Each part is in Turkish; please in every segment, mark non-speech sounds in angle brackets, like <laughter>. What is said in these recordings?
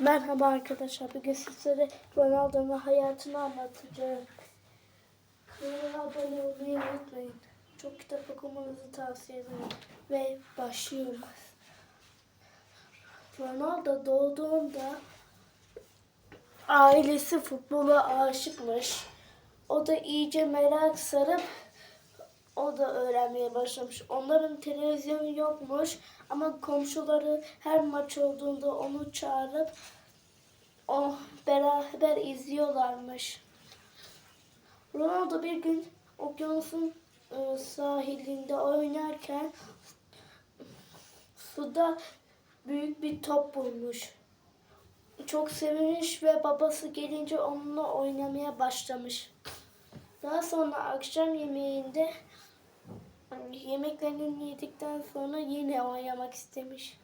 Merhaba arkadaşlar. Bugün sizlere Ronaldo'nun hayatını anlatacağım. Kanala abone olmayı unutmayın. Çok kitap okumanızı tavsiye ederim. Ve başlıyoruz. Ronaldo doğduğunda ailesi futbola aşıkmış. O da iyice merak sarıp o da öğrenmeye başlamış. Onların televizyonu yokmuş ama komşuları her maç olduğunda onu çağırıp o beraber izliyorlarmış. Ronaldo bir gün okyanusun e, sahilinde oynarken suda büyük bir top bulmuş. Çok sevinmiş ve babası gelince onunla oynamaya başlamış. Daha sonra akşam yemeğinde yemeklerini yedikten sonra yine oynamak istemiş.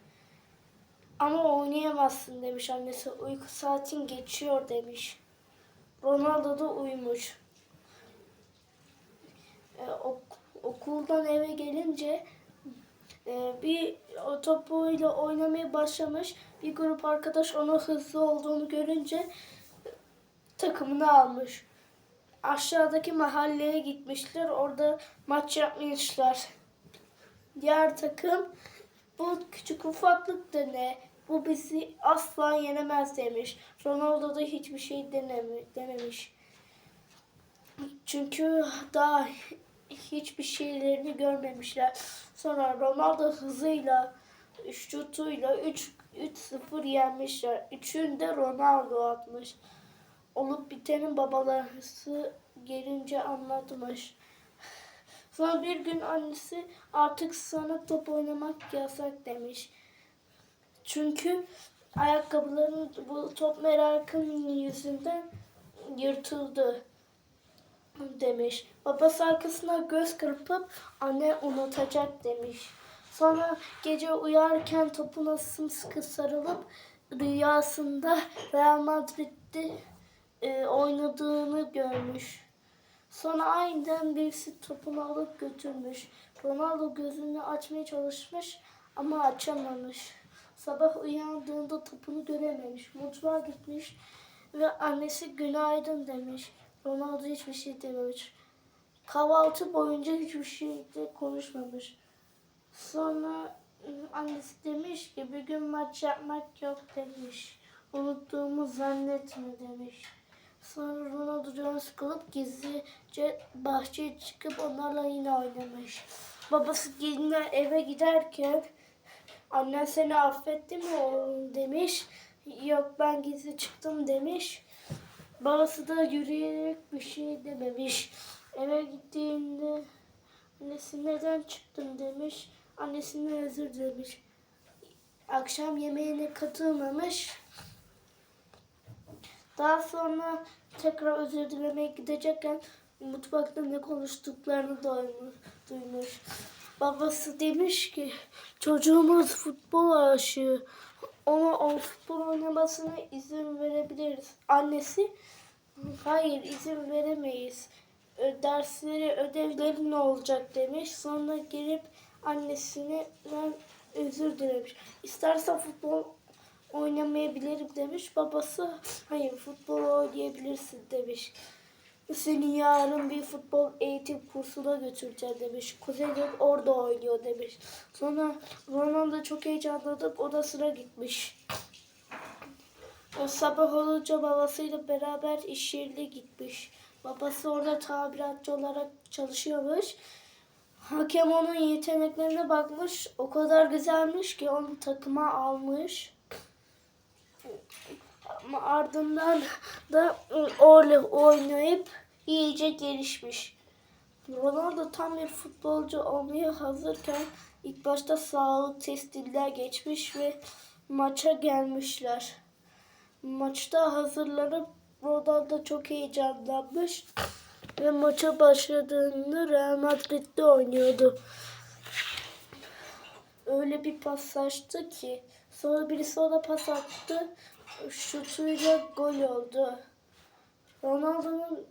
Ama oynayamazsın demiş annesi. Uyku saatin geçiyor demiş. Ronaldo da uyumuş. Ee, ok- okuldan eve gelince e, bir o topuyla oynamaya başlamış. Bir grup arkadaş ona hızlı olduğunu görünce takımını almış aşağıdaki mahalleye gitmişler. Orada maç yapmışlar. Diğer takım bu küçük ufaklık da ne? Bu bizi asla yenemez demiş. Ronaldo da hiçbir şey denemi, dememiş. Çünkü daha hiçbir şeylerini görmemişler. Sonra Ronaldo hızıyla, şutuyla 3 3-0 yenmişler. Üçünü de Ronaldo atmış olup bitenin babaları gelince anlatmış. <sighs> Sonra bir gün annesi artık sana top oynamak yasak demiş. Çünkü ayakkabıların bu top merakının yüzünden yırtıldı demiş. Babası arkasına göz kırpıp anne unutacak demiş. Sonra gece uyarken topuna sımsıkı sarılıp rüyasında Real Madrid'de e, oynadığını görmüş. Sonra aynen birisi topunu alıp götürmüş. Ronaldo gözünü açmaya çalışmış ama açamamış. Sabah uyandığında topunu görememiş. Mutfağa gitmiş ve annesi günaydın demiş. Ronaldo hiçbir şey dememiş. Kahvaltı boyunca hiçbir şey de konuşmamış. Sonra ıı, annesi demiş ki bir gün maç yapmak yok demiş. Unuttuğumu zannetme demiş. Sonra Ronaldo canı sıkılıp gizlice bahçeye çıkıp onlarla yine oynamış. Babası gelinler eve giderken annen seni affetti mi oğlum demiş. Yok ben gizli çıktım demiş. Babası da yürüyerek bir şey dememiş. Eve gittiğinde annesi neden çıktın demiş. Annesine özür demiş. Akşam yemeğine katılmamış. Daha sonra tekrar özür dilemeye gidecekken mutfakta ne konuştuklarını duymuş. Babası demiş ki çocuğumuz futbol aşığı. Ona o futbol oynamasına izin verebiliriz. Annesi hayır izin veremeyiz. Dersleri ödevleri ne olacak demiş. Sonra gelip annesine ben özür dilemiş. İstersen futbol oynamayabilirim demiş. Babası hayır futbol oynayabilirsin demiş. Seni yarın bir futbol eğitim kursuna götüreceğim demiş. Kuzey de orada oynuyor demiş. Sonra Ronaldo çok heyecanlanıp odasına gitmiş. O sabah olunca babasıyla beraber iş yerine gitmiş. Babası orada tabiratçı olarak çalışıyormuş. Hakem onun yeteneklerine bakmış. O kadar güzelmiş ki onu takıma almış. Ardından da orle oynayıp iyice gelişmiş. Ronaldo tam bir futbolcu olmaya hazırken ilk başta sağlık testinden geçmiş ve maça gelmişler. Maçta hazırlanıp Ronaldo çok heyecanlanmış ve maça başladığında Real Madrid'de oynuyordu. Öyle bir paslaştı ki sonra birisi ona pas attı. Şutuyla gol oldu. Ronaldo'nun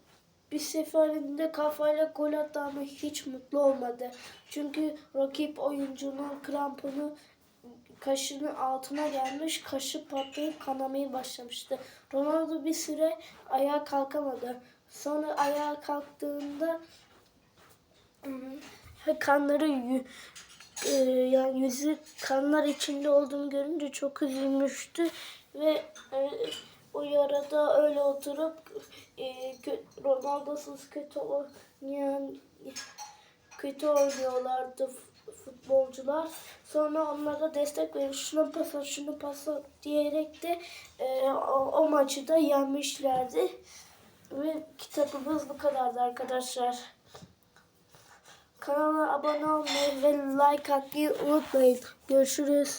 bir seferinde kafayla gol attı ama hiç mutlu olmadı. Çünkü rakip oyuncunun kramponu kaşının altına gelmiş. Kaşı patlayıp kanamaya başlamıştı. Ronaldo bir süre ayağa kalkamadı. Sonra ayağa kalktığında kanları e, yani yüzü kanlar içinde olduğunu görünce çok üzülmüştü ve e, o yarada öyle oturup e, Ronaldo'suz kötü oynayan kötü oynuyorlardı futbolcular. Sonra onlara destek verip şuna pas at, şunu pas at diyerek de e, o, o maçı da yenmişlerdi. Ve kitabımız bu kadardı arkadaşlar. Kanala abone olmayı ve like atmayı unutmayın. Görüşürüz.